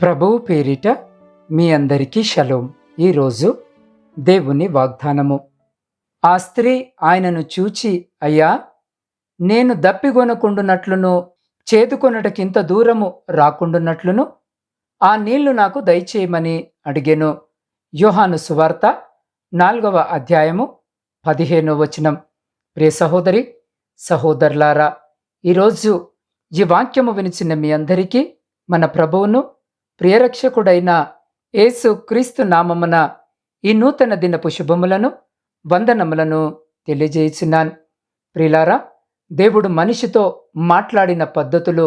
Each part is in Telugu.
ప్రభువు పేరిట మీ అందరికీ షలోం. ఈరోజు దేవుని వాగ్దానము. ఆ స్త్రీ ఆయనను చూచి అయ్యా నేను దప్పిగొనకుండునట్లును చేదుకొనటకింత దూరము రాకుండునట్లును? ఆ నీళ్ళు నాకు దయచేయమని అడిగెను. యోహాను సువార్త నాలుగవ అధ్యాయము పదిహేనో వచనం. ప్రియ సహోదరి సహోదరులారా ఈరోజు ఈ వాక్యము వినిచిన మీ అందరికీ మన ప్రభువును ప్రియరక్షకుడైన యేసు క్రీస్తు నామమున ఈ నూతన దినపు శుభములను వందనములను తెలియజేయుచున్నాను. ప్రిలారా దేవుడు మనిషితో మాట్లాడిన పద్ధతులు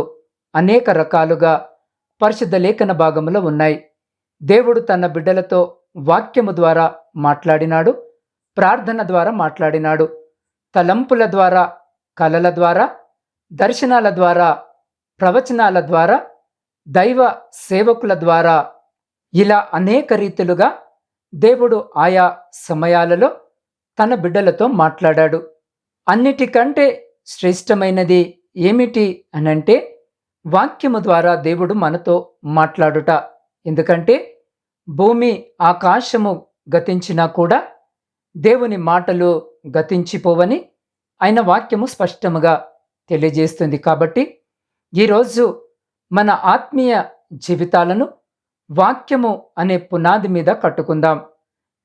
అనేక రకాలుగా పరిశుద్ధ లేఖన భాగములో ఉన్నాయి. దేవుడు తన బిడ్డలతో వాక్యము ద్వారా మాట్లాడినాడు ప్రార్థన ద్వారా మాట్లాడినాడు. తలంపుల ద్వారా కలల ద్వారా దర్శనాల ద్వారా ప్రవచనాల ద్వారా దైవ సేవకుల ద్వారా ఇలా అనేక రీతిలుగా దేవుడు ఆయా సమయాలలో తన బిడ్డలతో మాట్లాడాడు. అన్నిటికంటే శ్రేష్టమైనది ఏమిటి అనంటే వాక్యము ద్వారా దేవుడు మనతో మాట్లాడుట. ఎందుకంటే భూమి ఆకాశము గతించినా కూడా దేవుని మాటలు గతించిపోవని ఆయన వాక్యము స్పష్టముగా తెలియజేస్తుంది. కాబట్టి ఈరోజు మన ఆత్మీయ జీవితాలను వాక్యము అనే పునాది మీద కట్టుకుందాం.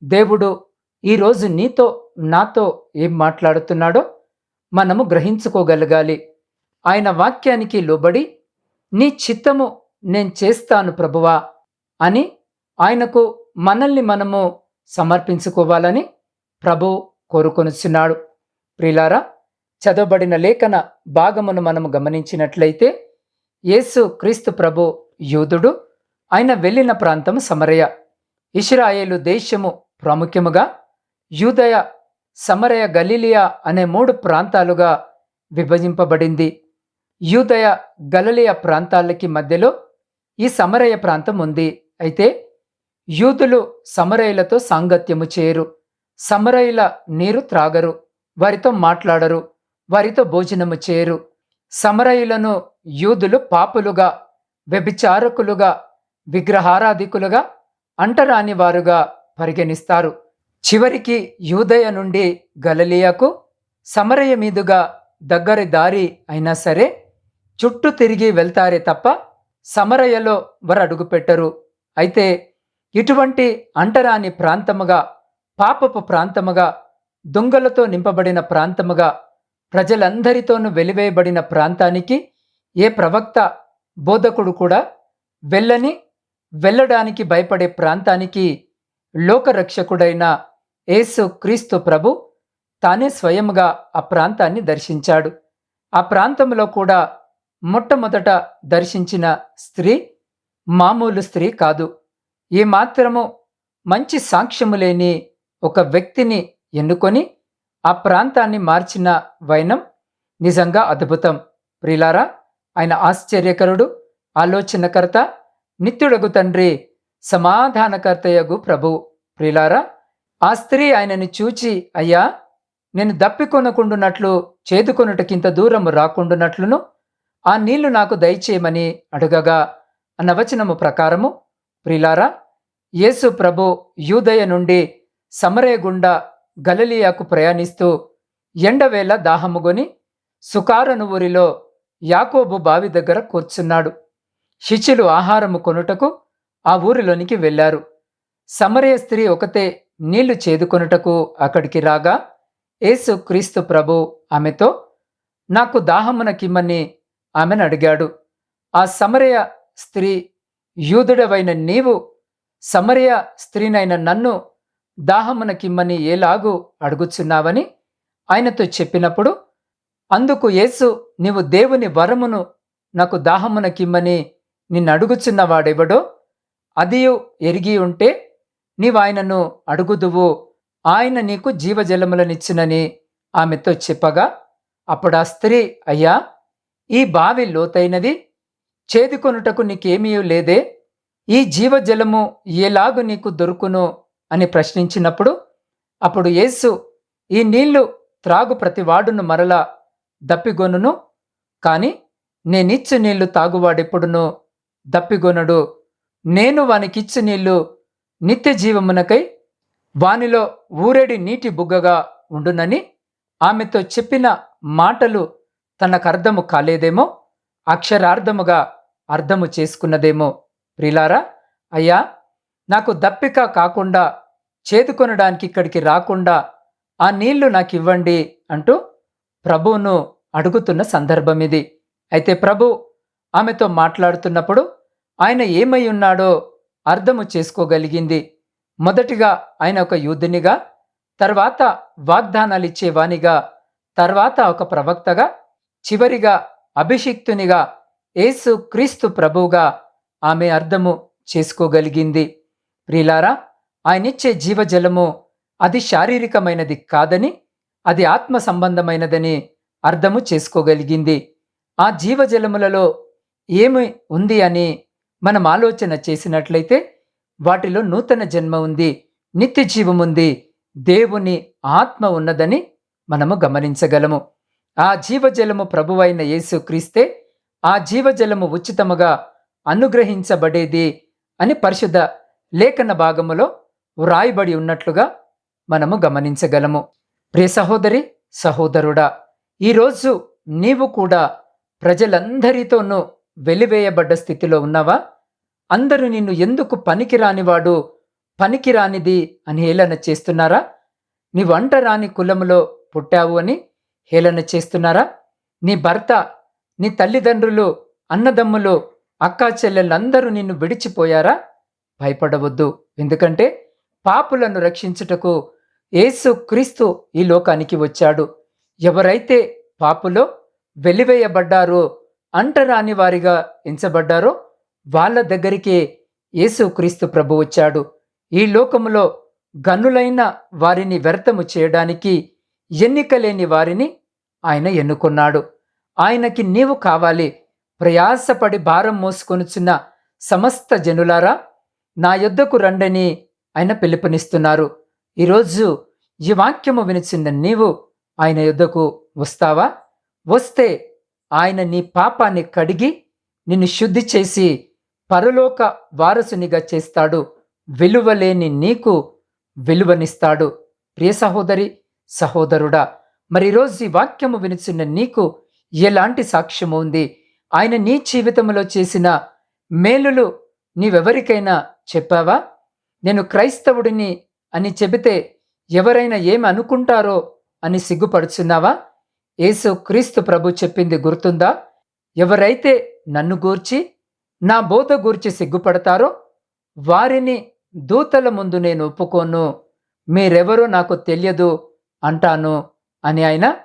దేవుడు ఈరోజు నీతో నాతో ఏం మాట్లాడుతున్నాడో మనము గ్రహించుకోగలగాలి. ఆయన వాక్యానికి లోబడి నీ చిత్తము నేను చేస్తాను ప్రభువా అని ఆయనకు మనల్ని మనము సమర్పించుకోవాలని ప్రభు కోరుకొనుచున్నాడు. ప్రిలారా చదవబడిన లేఖన భాగమును మనము గమనించినట్లయితే యేసు క్రీస్తు ప్రభు యూదుడు ఆయన వెళ్ళిన ప్రాంతం సమరయ. ఇష్రాయేలు దేశము ప్రాముఖ్యముగా యూదయ సమరయ గలీలియా అనే మూడు ప్రాంతాలుగా విభజింపబడింది. యూదయ గలలియ ప్రాంతాలకి మధ్యలో ఈ సమరయ ప్రాంతం ఉంది. అయితే యూదులు సమరయులతో సాంగత్యము చేయరు. సమరయుల నీరు త్రాగరు. వారితో మాట్లాడరు. వారితో భోజనము చేయరు. సమరయులను యూదులు పాపులుగా వ్యభిచారకులుగా విగ్రహారాధికులుగా అంటరాని వారుగా పరిగణిస్తారు. చివరికి యూదయ నుండి గలలియాకు సమరయ మీదుగా దగ్గరి దారి అయినా సరే చుట్టూ తిరిగి వెళ్తారే తప్ప సమరయలో వారు అడుగుపెట్టరు అయితే ఇటువంటి అంటరాని ప్రాంతముగా పాపపు ప్రాంతముగా దొంగలతో నింపబడిన ప్రాంతముగా ప్రజలందరితోనూ వెలివేయబడిన ప్రాంతానికి ఏ ప్రవక్త బోధకుడు కూడా వెళ్ళని వెళ్ళడానికి భయపడే ప్రాంతానికి లోకరక్షకుడైన యేసు క్రీస్తు ప్రభు తానే స్వయముగా ఆ ప్రాంతాన్ని దర్శించాడు. ఆ ప్రాంతంలో కూడా మొట్టమొదట దర్శించిన స్త్రీ మామూలు స్త్రీ కాదు. ఈ మాత్రము మంచి సాక్ష్యము లేని ఒక వ్యక్తిని ఎన్నుకొని ఆ ప్రాంతాన్ని మార్చిన వైనం నిజంగా అద్భుతం. ప్రిలారా ఆయన ఆశ్చర్యకరుడు ఆలోచనకర్త నిత్యుడగు తండ్రి సమాధానకర్తయగు ప్రభు. ప్రిలారా ఆ స్త్రీ ఆయనని చూచి అయ్యా నేను దప్పికొనకుండునట్లు చేదుకొనుటకింత దూరము రాకుండునట్లును? ఆ నీళ్ళు నాకు దయచేయమని అడగగా. అన్న వచనము ప్రకారము ప్రిలారా యేసు ప్రభు యూదయ నుండి సమరేగుండా గలలియాకు ప్రయాణిస్తూ ఎండవేళ దాహముగొని సుకారను ఊరిలో యాకోబు బావి దగ్గర కూర్చున్నాడు. శిష్యులు ఆహారము కొనుటకు ఆ ఊరిలోనికి వెళ్ళారు. సమరయ స్త్రీ ఒకతే నీళ్ళు చేదుకొనుటకు అక్కడికి రాగా యేసు క్రీస్తు ప్రభు ఆమెతో నాకు దాహమునకిమ్మని ఆమెను అడిగాడు. ఆ సమరయ స్త్రీ యూదుడవైన నీవు సమరయ స్త్రీనైన నన్ను దాహమునకిమ్మని ఏలాగు అడుగుచున్నావని ఆయనతో చెప్పినప్పుడు అందుకు యేసు నీవు దేవుని వరమును నాకు దాహమునకిమ్మని నిన్ను అడుగుచున్నవాడెవడో? అదియు ఎరిగి ఉంటే నీవు ఆయనను అడుగుదువు. ఆయన నీకు జీవజలములనిచ్చినని ఆమెతో చెప్పగా అప్పుడు ఆ స్త్రీ అయ్యా ఈ బావి లోతైనది చేదుకొనుటకు నీకేమీ లేదే? ఈ జీవజలము ఎలాగు నీకు దొరుకును? అని ప్రశ్నించినప్పుడు అప్పుడు యేసు ఈ నీళ్ళు త్రాగు ప్రతివాడును మరలా దప్పిగొనును. కాని నేనిచ్చు నీళ్ళు తాగువాడెప్పుడును దప్పిగొనడు. నేను వానికిచ్చు నీళ్ళు నిత్య జీవమునకై వానిలో ఊరేడి నీటి బుగ్గగా ఉండునని ఆమెతో చెప్పిన మాటలు తనకు అర్థము కాలేదేమో అక్షరార్థముగా అర్థము చేసుకున్నదేమో. ప్రిలారా అయ్యా నాకు దప్పిక కాకుండా చేదుకొనడానికి ఇక్కడికి రాకుండా ఆ నీళ్ళు నాకు ఇవ్వండి అంటూ ప్రభువును అడుగుతున్న సందర్భం ఇది. అయితే ప్రభు ఆమెతో మాట్లాడుతున్నప్పుడు ఆయన ఏమై ఉన్నాడో అర్థము చేసుకోగలిగింది. మొదటిగా ఆయన ఒక యూదునిగా తర్వాత వాగ్దానాలు ఇచ్చేవానిగా తర్వాత ఒక ప్రవక్తగా చివరిగా అభిషిక్తునిగా యేసు క్రీస్తు ప్రభువుగా ఆమె అర్థము చేసుకోగలిగింది. ప్రిలారా ఆయనిచ్చే జీవజలము అది శారీరకమైనది కాదని అది ఆత్మ సంబంధమైనదని అర్థము చేసుకోగలిగింది. ఆ జీవజలములలో ఏమి ఉంది అని మనం ఆలోచన చేసినట్లయితే వాటిలో నూతన జన్మ ఉంది నిత్య జీవముంది దేవుని ఆత్మ ఉన్నదని మనము గమనించగలము. ఆ జీవజలము ప్రభువైన యేసు క్రీస్తే ఆ జీవజలము ఉచితముగా అనుగ్రహించబడేది అని పరిశుద్ధ లేఖన భాగములో వ్రాయబడి ఉన్నట్లుగా మనము గమనించగలము. ప్రియ సహోదరి సహోదరుడా ఈరోజు నీవు కూడా ప్రజలందరితోనూ వెలివేయబడ్డ స్థితిలో ఉన్నావా? అందరూ నిన్ను ఎందుకు పనికిరానివాడు పనికిరానిది అని హేళన చేస్తున్నారా? నీ వంట రాని కులములో పుట్టావు అని హేళన చేస్తున్నారా? నీ భర్త నీ తల్లిదండ్రులు అన్నదమ్ములు అక్కా చెల్లెళ్ళందరూ నిన్ను విడిచిపోయారా? భయపడవద్దు. ఎందుకంటే పాపులను రక్షించుటకు యేసు క్రీస్తు ఈ లోకానికి వచ్చాడు. ఎవరైతే పాపులో వెలివేయబడ్డారో అంటరాని వారిగా ఎంచబడ్డారో వాళ్ళ దగ్గరికే యేసుక్రీస్తు ప్రభు వచ్చాడు. ఈ లోకములో గనులైన వారిని వ్యర్థము చేయడానికి ఎన్నికలేని వారిని ఆయన ఎన్నుకున్నాడు. ఆయనకి నీవు కావాలి. ప్రయాసపడి భారం మోసుకొనుచున్న సమస్త జనులారా నా యొద్దకు రండని ఆయన పిలుపునిస్తున్నారు. ఈరోజు ఈ వాక్యము వినిచిన నీవు ఆయన యుద్ధకు వస్తావా? వస్తే ఆయన నీ పాపాన్ని కడిగి నిన్ను శుద్ధి చేసి పరలోక వారసునిగా చేస్తాడు. విలువలేని నీకు విలువనిస్తాడు. ప్రియ సహోదరి సహోదరుడా మరి రోజు ఈ వాక్యము వినిచిన నీకు ఎలాంటి సాక్ష్యము ఉంది? ఆయన నీ జీవితంలో చేసిన మేలులు నీవెవరికైనా చెప్పావా? నేను క్రైస్తవుడిని అని చెబితే ఎవరైనా ఏమి అనుకుంటారో అని సిగ్గుపడుచున్నావా? యేసు క్రీస్తు ప్రభు చెప్పింది గుర్తుందా? ఎవరైతే నన్ను గూర్చి నా బోధ గూర్చి సిగ్గుపడతారో వారిని దూతల ముందు నేను ఒప్పుకోను. మీరెవరో నాకు తెలియదు అంటాను అని ఆయన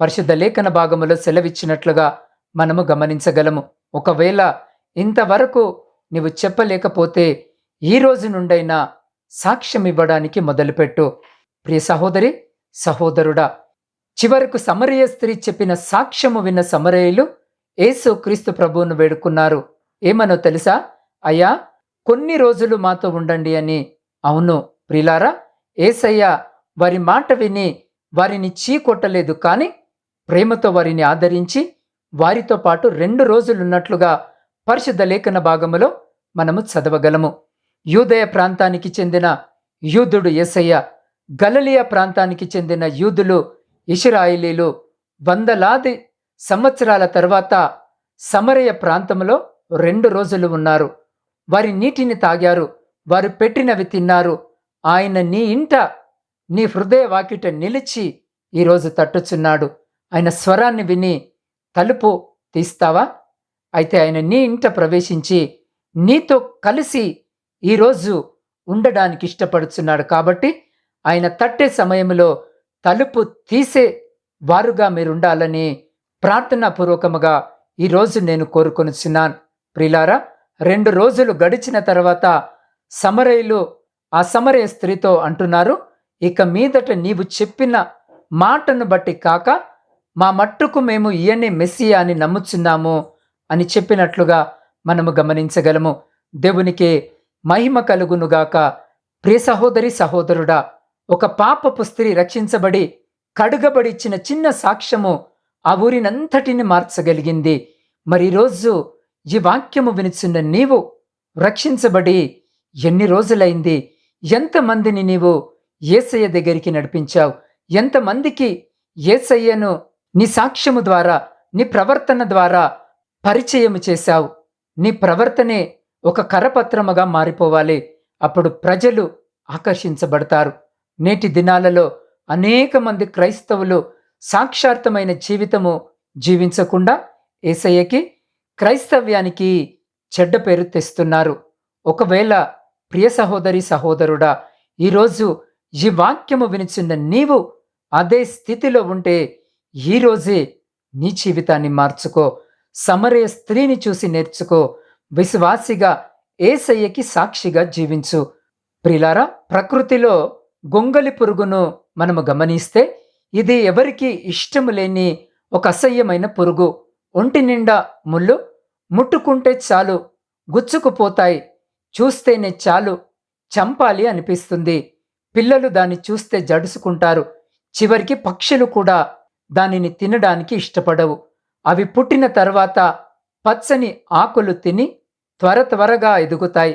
పరిశుద్ధ లేఖన భాగములో సెలవిచ్చినట్లుగా మనము గమనించగలము. ఒకవేళ ఇంతవరకు నీవు చెప్పలేకపోతే ఈ రోజు నుండైనా సాక్ష్యం ఇవ్వడానికి మొదలుపెట్టు. ప్రియ సహోదరి సహోదరుడా చివరకు సమరయ స్త్రీ చెప్పిన సాక్ష్యము విన్న సమరయులు యేసు క్రీస్తు ప్రభువును వేడుకున్నారు. ఏమనో తెలుసా? అయ్యా కొన్ని రోజులు మాతో ఉండండి అని. అవును ప్రిలారా ఏసయ్య వారి మాట విని వారిని చీకొట్టలేదు కానీ ప్రేమతో వారిని ఆదరించి వారితో పాటు రెండు రోజులున్నట్లుగా పరిశుద్ధ లేఖన భాగములో మనము చదవగలము. యూదయ ప్రాంతానికి చెందిన యూదుడు ఏసయ్య గలలియా ప్రాంతానికి చెందిన యూదులు ఇషరాయిలీలు వందలాది సంవత్సరాల తర్వాత సమరయ ప్రాంతంలో రెండు రోజులు ఉన్నారు. వారి నీటిని తాగారు వారు పెట్టినవి తిన్నారు. ఆయన నీ ఇంట నీ హృదయ వాకిట నిలిచి ఈరోజు తట్టుచున్నాడు. ఆయన స్వరాన్ని విని తలుపు తీస్తావా? అయితే ఆయన నీ ఇంట ప్రవేశించి నీతో కలిసి ఈరోజు ఉండడానికి ఇష్టపడుచున్నాడు కాబట్టి ఆయన తట్టే సమయంలో తలుపు తీసే వారుగా మీరుండాలని ప్రార్థనాపూర్వకముగా ఈరోజు నేను కోరుకొనిచున్నాను. ప్రిలారా రెండు రోజులు గడిచిన తర్వాత సమరయులు ఆ సమరయ స్త్రీతో అంటున్నారు ఇక మీదట నీవు చెప్పిన మాటను బట్టి కాక మా మట్టుకు మేము ఈయనే మెస్సియా అని నమ్ముచున్నాము అని చెప్పినట్లుగా మనము గమనించగలము. దేవునికి మహిమ కలుగునుగాక. ప్రియ సహోదరి సహోదరుడా ఒక పాపపు స్త్రీ రక్షించబడి కడుగబడి ఇచ్చిన చిన్న సాక్ష్యము ఆ ఊరినంతటిని మార్చగలిగింది. మరి ఈరోజు ఈ వాక్యము వినిచున్న నీవు రక్షించబడి ఎన్ని రోజులైంది? ఎంతమందిని నీవు ఏసయ్య దగ్గరికి నడిపించావు? ఎంతమందికి ఏసయ్యను నీ సాక్ష్యము ద్వారా నీ ప్రవర్తన ద్వారా పరిచయం చేశావు? నీ ప్రవర్తనే ఒక కరపత్రముగా మారిపోవాలి. అప్పుడు ప్రజలు ఆకర్షించబడతారు. నేటి దినాలలో అనేక మంది క్రైస్తవులు సాక్షార్థమైన జీవితము జీవించకుండా ఏసయ్యకి క్రైస్తవ్యానికి చెడ్డ పేరు తెస్తున్నారు. ఒకవేళ ప్రియ సహోదరి సహోదరుడా ఈరోజు ఈ వాక్యము వినిచిన నీవు అదే స్థితిలో ఉంటే ఈరోజే నీ జీవితాన్ని మార్చుకో. సమరయ స్త్రీని చూసి నేర్చుకో. విశ్వాసిగా ఏసయ్యకి సాక్షిగా జీవించు. ప్రిలారా ప్రకృతిలో గొంగలి పురుగును మనము గమనిస్తే ఇది ఎవరికి ఇష్టము లేని ఒక అసహ్యమైన పురుగు. ఒంటి నిండా ముళ్ళు ముట్టుకుంటే చాలు గుచ్చుకుపోతాయి చూస్తేనే చాలు చంపాలి అనిపిస్తుంది. పిల్లలు దాన్ని చూస్తే జడుసుకుంటారు. చివరికి పక్షులు కూడా దానిని తినడానికి ఇష్టపడవు. అవి పుట్టిన తర్వాత పచ్చని ఆకులు తిని త్వర త్వరగా ఎదుగుతాయి.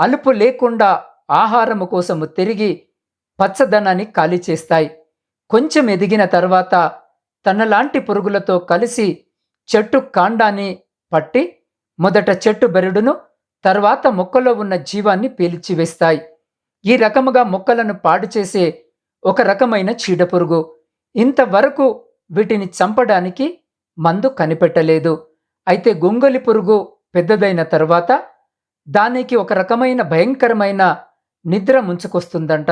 అలుపు లేకుండా ఆహారము కోసము తిరిగి పచ్చదనాన్ని ఖాళీ చేస్తాయి. కొంచెం ఎదిగిన తర్వాత తనలాంటి పురుగులతో కలిసి చెట్టు కాండాన్ని పట్టి మొదట చెట్టు బెరడును తర్వాత మొక్కలో ఉన్న జీవాన్ని పీల్చివేస్తాయి ఈ రకముగా మొక్కలను పాడు చేసే ఒక రకమైన చీడపురుగు ఇంతవరకు వీటిని చంపడానికి మందు కనిపెట్టలేదు. అయితే గొంగలి పురుగు పెద్దదైన తర్వాత దానికి ఒక రకమైన భయంకరమైన నిద్ర ముంచుకొస్తుందంట.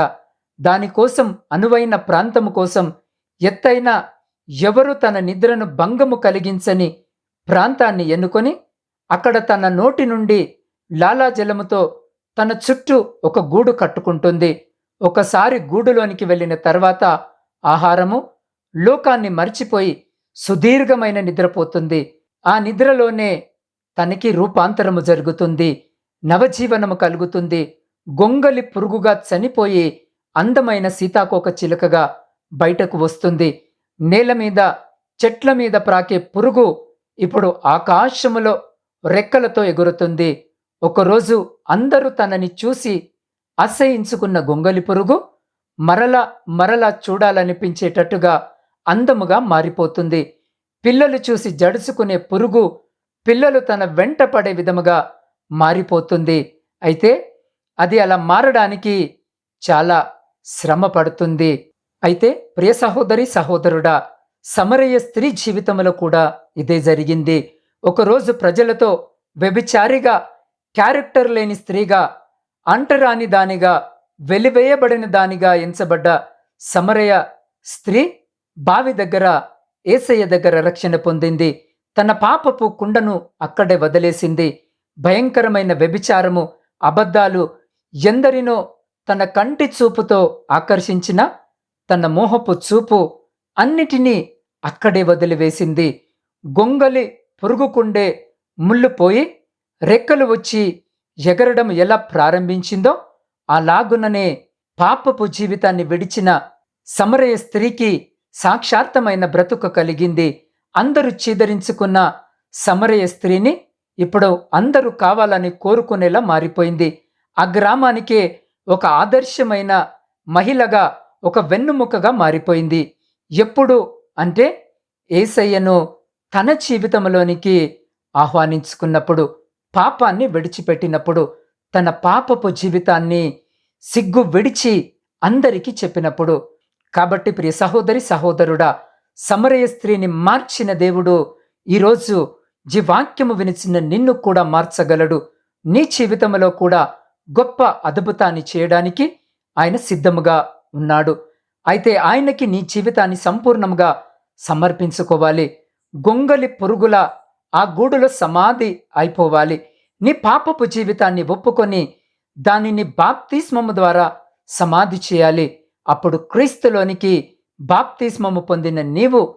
దానికోసం అనువైన ప్రాంతము కోసం ఎత్తైన ఎవరు తన నిద్రను భంగము కలిగించని ప్రాంతాన్ని ఎన్నుకొని అక్కడ తన నోటి నుండి లాలాజలముతో తన చుట్టూ ఒక గూడు కట్టుకుంటుంది. ఒకసారి గూడులోనికి వెళ్ళిన తర్వాత ఆహారము లోకాన్ని మర్చిపోయి సుదీర్ఘమైన నిద్రపోతుంది. ఆ నిద్రలోనే తనకి రూపాంతరము జరుగుతుంది. నవజీవనము కలుగుతుంది. గొంగలి పురుగుగా చనిపోయి అందమైన సీతాకోక చిలుకగా బయటకు వస్తుంది. నేల మీద చెట్ల మీద ప్రాకే పురుగు ఇప్పుడు ఆకాశములో రెక్కలతో ఎగురుతుంది. ఒకరోజు అందరూ తనని చూసి అసహించుకున్న గొంగలి పురుగు మరలా మరలా చూడాలనిపించేటట్టుగా అందముగా మారిపోతుంది. పిల్లలు చూసి జడుచుకునే పురుగు పిల్లలు తన వెంట పడే విధముగా మారిపోతుంది. అయితే అది అలా మారడానికి చాలా శ్రమ పడుతుంది. అయితే ప్రియ సహోదరి సహోదరుడా సమరయ్య స్త్రీ జీవితంలో కూడా ఇదే జరిగింది. ఒకరోజు ప్రజలతో వ్యభిచారిగా క్యారెక్టర్ లేని స్త్రీగా అంటరాని దానిగా వెలివేయబడిన దానిగా ఎంచబడ్డ సమరయ స్త్రీ బావి దగ్గర ఏసయ్య దగ్గర రక్షణ పొందింది. తన పాపపు కుండను అక్కడే వదిలేసింది. భయంకరమైన వ్యభిచారము అబద్ధాలు ఎందరినో తన కంటి చూపుతో ఆకర్షించిన తన మోహపు చూపు అన్నిటినీ అక్కడే వదిలివేసింది. గొంగలి పురుగుకుండే ముళ్ళుపోయి రెక్కలు వచ్చి ఎగరడం ఎలా ప్రారంభించిందో అలాగుననే పాపపు జీవితాన్ని విడిచిన సమరయ స్త్రీకి సాక్షార్థమైన బ్రతుకు కలిగింది. అందరూ చీదరించుకున్న సమరయ స్త్రీని ఇప్పుడు అందరూ కావాలని కోరుకునేలా మారిపోయింది. ఆ గ్రామానికే ఒక ఆదర్శమైన మహిళగా ఒక వెన్నుముకగా మారిపోయింది. ఎప్పుడు అంటే ఏసయ్యను తన జీవితంలోనికి ఆహ్వానించుకున్నప్పుడు పాపాన్ని విడిచిపెట్టినప్పుడు తన పాపపు జీవితాన్ని సిగ్గు విడిచి అందరికీ చెప్పినప్పుడు. కాబట్టి ప్రియ సహోదరి సహోదరుడా సమరయ స్త్రీని మార్చిన దేవుడు ఈరోజు జీవాక్యము వాక్యము వినిచిన నిన్ను కూడా మార్చగలడు. నీ జీవితంలో కూడా గొప్ప అద్భుతాన్ని చేయడానికి ఆయన సిద్ధముగా ఉన్నాడు. అయితే ఆయనకి నీ జీవితాన్ని సంపూర్ణంగా సమర్పించుకోవాలి. గొంగలి పురుగుల ఆ గూడులో సమాధి అయిపోవాలి. నీ పాపపు జీవితాన్ని ఒప్పుకొని దానిని బాప్తిస్మము ద్వారా సమాధి చేయాలి. అప్పుడు క్రీస్తులోనికి బాప్తిస్మము పొందిన నీవు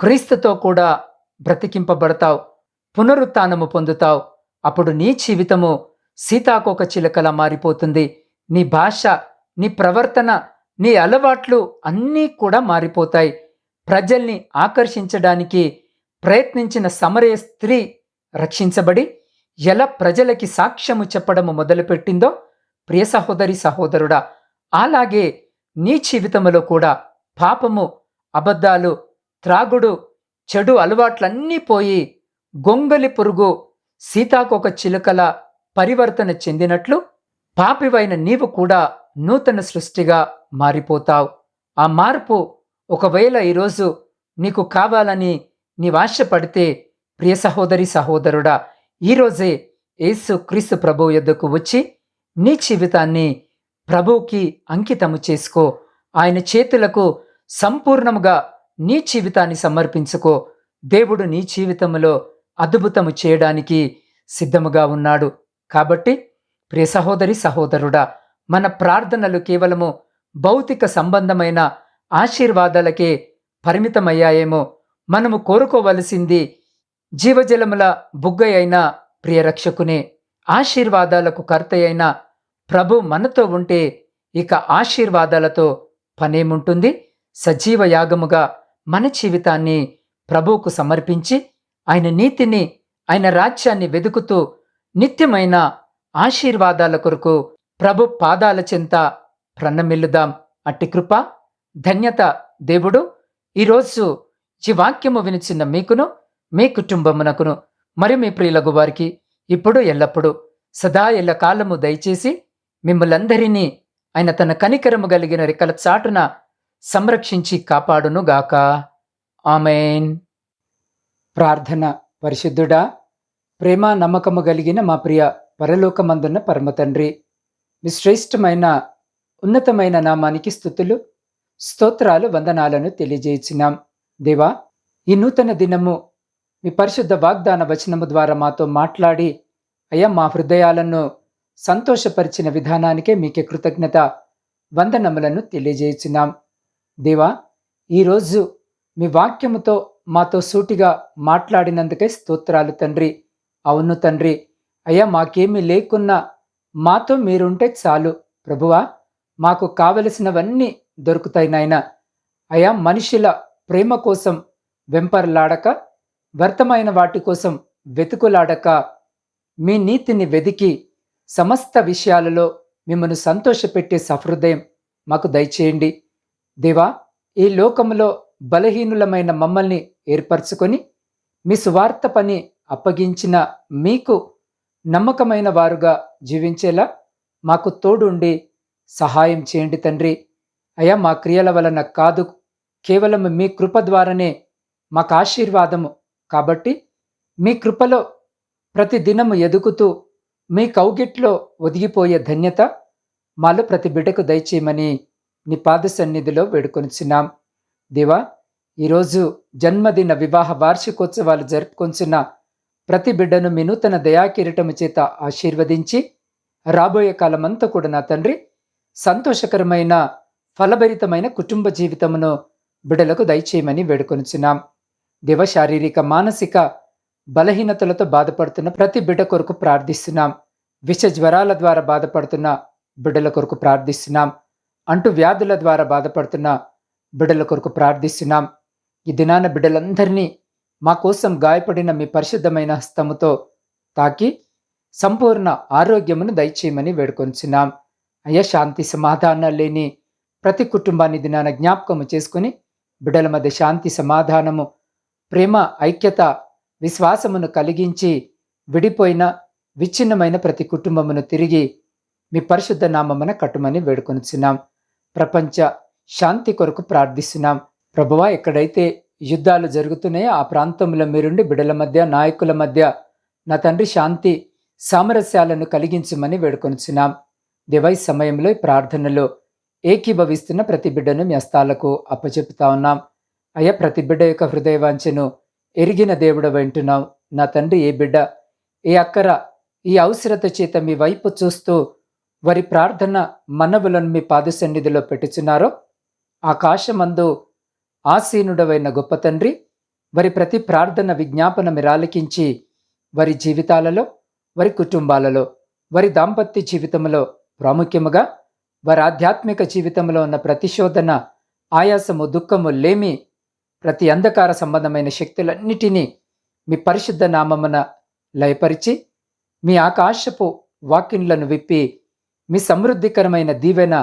క్రీస్తుతో కూడా బ్రతికింపబడతావు పునరుత్నము పొందుతావు. అప్పుడు నీ జీవితము సీతాకోక చిలకలా మారిపోతుంది. నీ భాష నీ ప్రవర్తన నీ అలవాట్లు అన్నీ కూడా మారిపోతాయి. ప్రజల్ని ఆకర్షించడానికి ప్రయత్నించిన సమరయ స్త్రీ రక్షించబడి ఎలా ప్రజలకి సాక్ష్యము చెప్పడము మొదలుపెట్టిందో ప్రియ సహోదరి సహోదరుడా అలాగే నీ జీవితంలో కూడా పాపము అబద్ధాలు త్రాగుడు చెడు అలవాట్లన్నీ పోయి గొంగలి పురుగు సీతాకొక చిలుకల పరివర్తన చెందినట్లు పాపివైన నీవు కూడా నూతన సృష్టిగా మారిపోతావు. ఆ మార్పు ఒకవేళ ఈరోజు నీకు కావాలని నీవాశపడితే ప్రియ సహోదరి సహోదరుడా ఈరోజే యేసు క్రీస్తు ప్రభు యొద్దకు వచ్చి నీ జీవితాన్ని ప్రభువుకి అంకితము చేసుకో. ఆయన చేతులకు సంపూర్ణముగా నీ జీవితాన్ని సమర్పించుకో. దేవుడు నీ జీవితంలో అద్భుతము చేయడానికి సిద్ధముగా ఉన్నాడు. కాబట్టి ప్రియ సహోదరి సహోదరుడా మన ప్రార్థనలు కేవలము భౌతిక సంబంధమైన ఆశీర్వాదాలకే పరిమితమయ్యాయేమో మనము కోరుకోవలసింది జీవజలముల బుగ్గ అయిన ప్రియరక్షకునే ఆశీర్వాదాలకు కర్త అయిన ప్రభు మనతో ఉంటే ఇక ఆశీర్వాదాలతో పనేముంటుంది? సజీవ యాగముగా మన జీవితాన్ని ప్రభువుకు సమర్పించి ఆయన నీతిని ఆయన రాజ్యాన్ని వెతుకుతూ నిత్యమైన ఆశీర్వాదాల కొరకు ప్రభు పాదాల చింత ప్రణమిల్లుదాం. అట్టి కృప ధన్యత దేవుడు. ఈరోజు ఈ వాక్యము వినిచిన మీకును మీ కుటుంబమునకును మరి మీ ప్రియులకు వారికి ఇప్పుడు ఎల్లప్పుడూ సదా ఎల్ల కాలము దయచేసి మిమ్మలందరినీ ఆయన తన కనికరము కలిగిన రెక్కల చాటున సంరక్షించి కాపాడునుగాక. ఆమెన్. ప్రార్థన పరిశుద్ధుడా ప్రేమ నమ్మకము కలిగిన మా ప్రియ పరలోకమందున్న పరమ తండ్రి మీ శ్రేష్టమైన ఉన్నతమైన నామానికి స్థుతులు స్తోత్రాలు వందనాలను తెలియజేయించినాం దేవా ఈ నూతన దినము మీ పరిశుద్ధ వాగ్దాన వచనము ద్వారా మాతో మాట్లాడి అయ్యా మా హృదయాలను సంతోషపరిచిన విధానానికే మీకే కృతజ్ఞత వందనములను తెలియజేయించినాం దేవా ఈరోజు మీ వాక్యముతో మాతో సూటిగా మాట్లాడినందుకే స్తోత్రాలు తండ్రి. అవును తండ్రి. అయ్యా మాకేమీ లేకున్నా మాతో మీరుంటే చాలు. ప్రభువా మాకు కావలసినవన్నీ దొరుకుతాయి నాయన. అయా మనుషుల ప్రేమ కోసం వెంపర్లాడక వ్యర్థమైన వాటి కోసం వెతుకులాడక మీ నీతిని వెదికి సమస్త విషయాలలో మిమ్మల్ని సంతోషపెట్టే సహృదయం మాకు దయచేయండి. దేవా ఈ లోకములో బలహీనులమైన మమ్మల్ని ఏర్పరచుకొని మీ సువార్త పని అప్పగించిన మీకు నమ్మకమైన వారుగా జీవించేలా మాకు తోడుండి సహాయం చేయండి తండ్రి. అయ్యా మా క్రియల వలన కాదు కేవలం మీ కృప ద్వారానే మాకు ఆశీర్వాదము. కాబట్టి మీ కృపలో ప్రతి దినము ఎదుగుతూ మీ కౌగిట్లో ఒదిగిపోయే ధన్యత మాలో ప్రతి బిడ్డకు దయచేయమని నీ పాద సన్నిధిలో వేడుకొనిచున్నాం. దేవా ఈరోజు జన్మదిన వివాహ వార్షికోత్సవాలు జరుపుకొంచున్న ప్రతి బిడ్డను మీ నూతన దయాకిరీటము చేత ఆశీర్వదించి రాబోయే కాలమంతా కూడా నా తండ్రి సంతోషకరమైన ఫలభరితమైన కుటుంబ జీవితమును బిడ్డలకు దయచేయమని వేడుకొనిచున్నాం. దివ శారీరక మానసిక బలహీనతలతో బాధపడుతున్న ప్రతి బిడ్డ కొరకు ప్రార్థిస్తున్నాం. విష జ్వరాల ద్వారా బాధపడుతున్న బిడ్డల కొరకు ప్రార్థిస్తున్నాం. అంటు వ్యాధుల ద్వారా బాధపడుతున్న బిడ్డల కొరకు ప్రార్థిస్తున్నాం. ఈ దినాన బిడ్డలందరినీ మా కోసం గాయపడిన మీ పరిశుద్ధమైన హస్తముతో తాకి సంపూర్ణ ఆరోగ్యమును దయచేయమని వేడుకొంచున్నాం. అయ్యా శాంతి సమాధానాలు లేని ప్రతి కుటుంబాన్ని దినాన జ్ఞాపకము చేసుకుని బిడ్డల మధ్య శాంతి సమాధానము ప్రేమ ఐక్యత విశ్వాసమును కలిగించి విడిపోయిన విచ్ఛిన్నమైన ప్రతి కుటుంబమును తిరిగి మీ పరిశుద్ధ నామమున కట్టుమని వేడుకొనిచున్నాం ప్రపంచ శాంతి కొరకు ప్రార్థిస్తున్నాం. ప్రభువా ఎక్కడైతే యుద్ధాలు జరుగుతున్నాయి. ఆ ప్రాంతంలో మీరుండి బిడల మధ్య నాయకుల మధ్య నా తండ్రి శాంతి సామరస్యాలను కలిగించమని వేడుకొనిచున్నాం. దివై సమయంలో ఈ ప్రార్థనలో ఏకీభవిస్తున్న ప్రతి బిడ్డను మీ హస్తాలకు అప్పచెపుతా ఉన్నాం. అయ్యా ప్రతి బిడ్డ యొక్క హృదయవాంఛను ఎరిగిన దేవుడు వింటున్నాం నా తండ్రి ఏ బిడ్డ ఏ అక్కర ఈ అవసరత చేత మీ వైపు చూస్తూ వారి ప్రార్థన మనవులను మీ పాద సన్నిధిలో పెట్టుచున్నారో ఆకాశమందు ఆసీనుడవైన గొప్ప తండ్రి వారి ప్రతి ప్రార్థన విజ్ఞాపన మిరాలకించి వారి జీవితాలలో వారి కుటుంబాలలో వారి దాంపత్య జీవితంలో ప్రాముఖ్యముగా వారి ఆధ్యాత్మిక జీవితంలో ఉన్న ప్రతిశోధన ఆయాసము దుఃఖము లేమి ప్రతి అంధకార సంబంధమైన శక్తులన్నిటినీ మీ పరిశుద్ధ నామమున లయపరిచి మీ ఆకాశపు వాకిన్లను విప్పి మీ సమృద్ధికరమైన దీవెన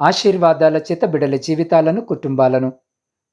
ఆశీర్వాదాల చేత బిడల జీవితాలను కుటుంబాలను